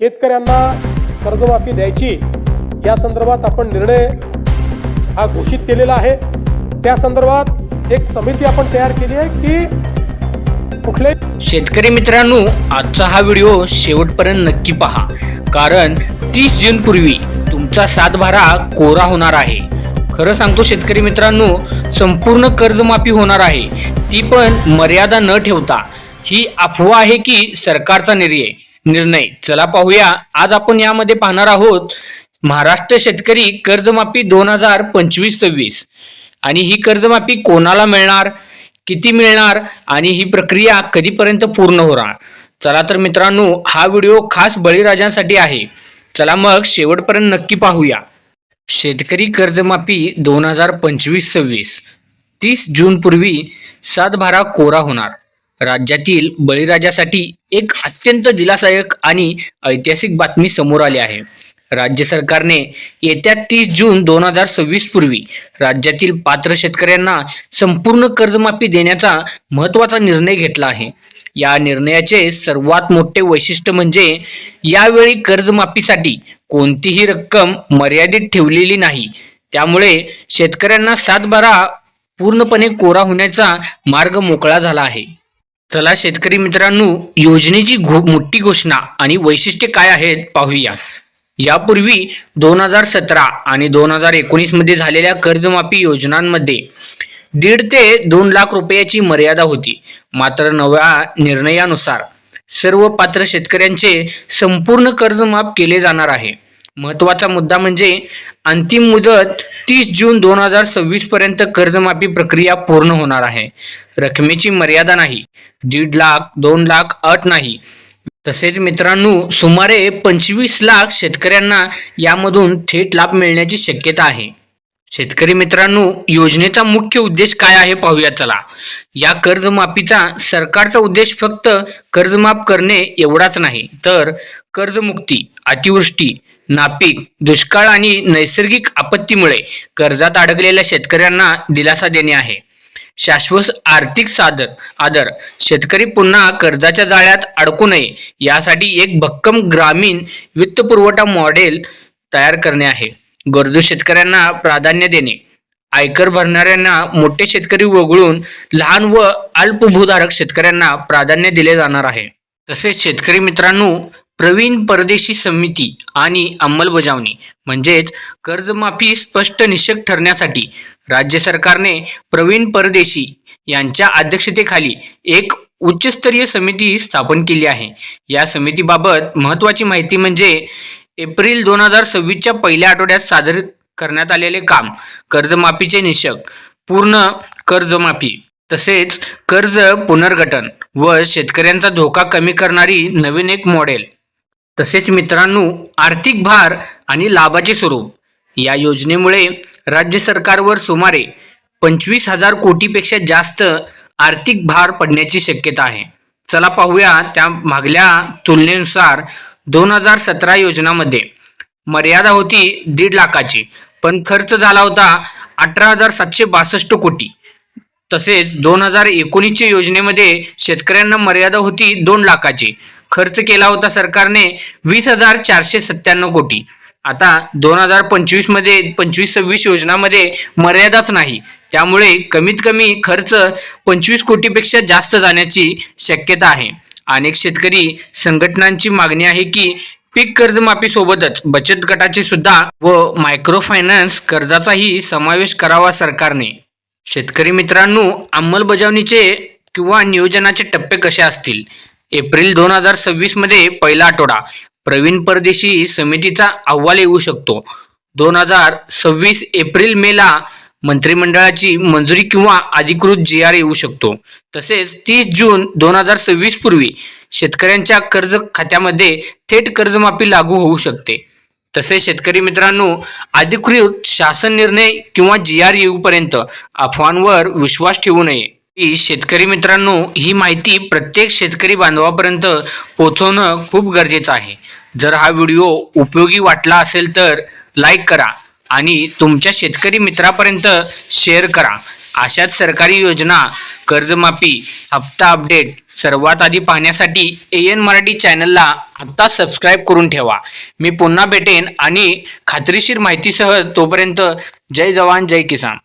शेतकऱ्यांना कर्जमाफी द्यायची या संदर्भात आपण निर्णय हा घोषित केलेला आहे. त्या संदर्भात एक समिती आपण तयार केली आहे की कुठले शेतकरी मित्रांनो आजचा हा व्हिडिओ शेवटपर्यंत नक्की पहा. कारण तीस जून पूर्वी तुमचा सातबारा कोरा होणार आहे. खरं सांगतो शेतकरी मित्रांनो संपूर्ण कर्जमाफी होणार आहे. ती पण मर्यादा न ठेवता. ही अफवा आहे की सरकारचा निर्णय? निर्णय. चला पाहूया. आज आपण यामध्ये पाहणार आहोत महाराष्ट्र शेतकरी कर्जमाफी दोन हजार पंचवीस सव्वीस. आणि ही कर्जमाफी कोणाला मिळणार किती मिळणार आणि ही प्रक्रिया कधीपर्यंत पूर्ण होणार? चला तर मित्रांनो हा व्हिडिओ खास बळीराजांसाठी आहे. चला मग शेवटपर्यंत नक्की पाहूया. शेतकरी कर्जमाफी दोन हजार पंचवीस सव्वीस. तीस जून पूर्वी सातबारा कोरा होणार. राज्यातील बळीराजासाठी एक अत्यंत दिलासायक आणि ऐतिहासिक बातमी समोर आली आहे. राज्य सरकारने येत्या तीस जून दोन हजार सव्वीस पूर्वी राज्यातील पात्र शेतकऱ्यांना संपूर्ण कर्जमाफी देण्याचा महत्त्वाचा निर्णय घेतला आहे. या निर्णयाचे सर्वात मोठे वैशिष्ट्य म्हणजे यावेळी कर्जमाफीसाठी कोणतीही रक्कम मर्यादित ठेवलेली नाही. त्यामुळे शेतकऱ्यांना सातबारा पूर्णपणे कोरा होण्याचा मार्ग मोकळा झाला आहे. चला शेतकरी मित्रांनो योजनेची घो मोठी घोषणा आणि वैशिष्ट्ये काय आहेत पाहूया यापूर्वी दोन हजार सतरा आणि दोन हजार एकोणीसमध्ये झालेल्या कर्जमाफी योजनांमध्ये दीड ते दोन लाख रुपयाची मर्यादा होती. मात्र नव्या निर्णयानुसार सर्व पात्र शेतकऱ्यांचे संपूर्ण कर्जमाफ केले जाणार आहे. महत्त्वाचा मुद्दा म्हणजे अंतिम मुदत तीस जून दोन हजार सव्वीस पर्यंत कर्जमाफी प्रक्रिया पूर्ण होणार आहे. रकमेची मर्यादा नाही. दीड लाख दोन लाख अट नाही. तसेच मित्रांनो सुमारे पंचवीस लाख शेतकऱ्यांना यामधून थेट लाभ मिळण्याची शक्यता आहे. शेतकरी मित्रांनो योजनेचा मुख्य उद्देश काय आहे पाहूया चला. या कर्जमाफीचा सरकारचा उद्देश फक्त कर्जमाफ करणे एवढाच नाही तर कर्जमुक्ती अतिवृष्टी नापीक दुष्काळ आणि नैसर्गिक आपत्तीमुळे कर्जात अडकलेल्या शेतकऱ्यांना दिलासा देणे आहे. शाश्वत आर्थिक सादर आदर शेतकरी पुन्हा कर्जाच्या जाळ्यात अडकू नये यासाठी एक भक्कम ग्रामीण वित्तपुरवठा मॉडेल तयार करणे आहे. गरजू शेतकऱ्यांना प्राधान्य देणे. आयकर भरणाऱ्यांना मोठे शेतकरी वगळून लहान व अल्पभूधारक शेतकऱ्यांना प्राधान्य दिले जाणार आहे. तसेच शेतकरी मित्रांनो प्रवीण परदेशी समिती आणि अंमलबजावणी म्हणजेच कर्जमाफी स्पष्ट निश्चित ठरण्यासाठी राज्य सरकारने प्रवीण परदेशी यांच्या अध्यक्षतेखाली एक उच्चस्तरीय समिती स्थापन केली आहे. या समितीबाबत महत्त्वाची माहिती म्हणजे एप्रिल दोन हजार सव्वीसच्या पहिल्या आठवड्यात सादर करण्यात आलेले काम कर्जमाफीचे निषक पूर्ण कर्जमाफी तसेच कर्ज पुनर्गठन व शेतकऱ्यांचा धोका कमी करणारी नवीन एक मॉडेल तसेच मित्रांनो आर्थिक भार आणि लाभाचे स्वरूप या योजनेमुळे राज्य सरकारवर सुमारे पंचवीस हजार कोटीपेक्षा जास्त आर्थिक भार पडण्याची शक्यता आहे. चला पाहूया त्या मागल्या तुलनेनुसार दोन हजार सतरा योजनामध्ये मर्यादा होती दीड लाखाची पण खर्च झाला होता अठरा हजार सातशे बासष्ट कोटी. तसेच दोन हजार एकोणीसच्या योजनेमध्ये शेतकऱ्यांना मर्यादा होती दोन लाखाची खर्च केला होता सरकारने वीस हजार चारशे सत्त्याण्णव कोटी. आता दोन हजार पंचवीसमध्ये पंचवीस सव्वीस योजनामध्ये मर्यादाच नाही. त्यामुळे कमीत कमी खर्च पंचवीस कोटीपेक्षा जास्त जाण्याची शक्यता आहे. अनेक शेतकरी संघटनांची मागणी आहे की पीक कर्जमाफी सोबतच बचत गटाचे सुद्धा व मायक्रो फायनान्स कर्जाचाही समावेश करावा सरकारने. शेतकरी मित्रांनो अंमलबजावणीचे किंवा नियोजनाचे टप्पे कसे असतील? एप्रिल दोन हजार सव्वीसमध्ये पहिला आठवडा. प्रवीण परदेशी समितीचा अहवाल येऊ शकतो. दोन हजार सव्वीस एप्रिल मेला मंत्रिमंडळाची मंजुरी किंवा अधिकृत जी आर येऊ शकतो. तसेच तीस जून दोन हजार सव्वीस पूर्वी शेतकऱ्यांच्या कर्ज खात्यामध्ये थेट कर्जमाफी लागू होऊ शकते. तसेच शेतकरी मित्रांनो अधिकृत शासन निर्णय किंवा जी आर येऊपर्यंत अफवांवर विश्वास ठेवू नये. शेतकरी मित्रांनो ही माहिती प्रत्येक शेतकरी बांधवापर्यंत पोहोचवणं खूप गरजेचं आहे. जर हा व्हिडिओ उपयोगी वाटला असेल तर लाईक करा आणि तुमच्या शेतकरी मित्रापर्यंत शेअर करा. अशाच सरकारी योजना कर्जमाफी हप्ता अपडेट सर्वात आधी पाहण्यासाठी ए एन मराठी चॅनलला आत्ता सबस्क्राईब करून ठेवा. मी पुन्हा भेटेन आणि खात्रीशीर माहितीसह तोपर्यंत जय जवान जय किसान.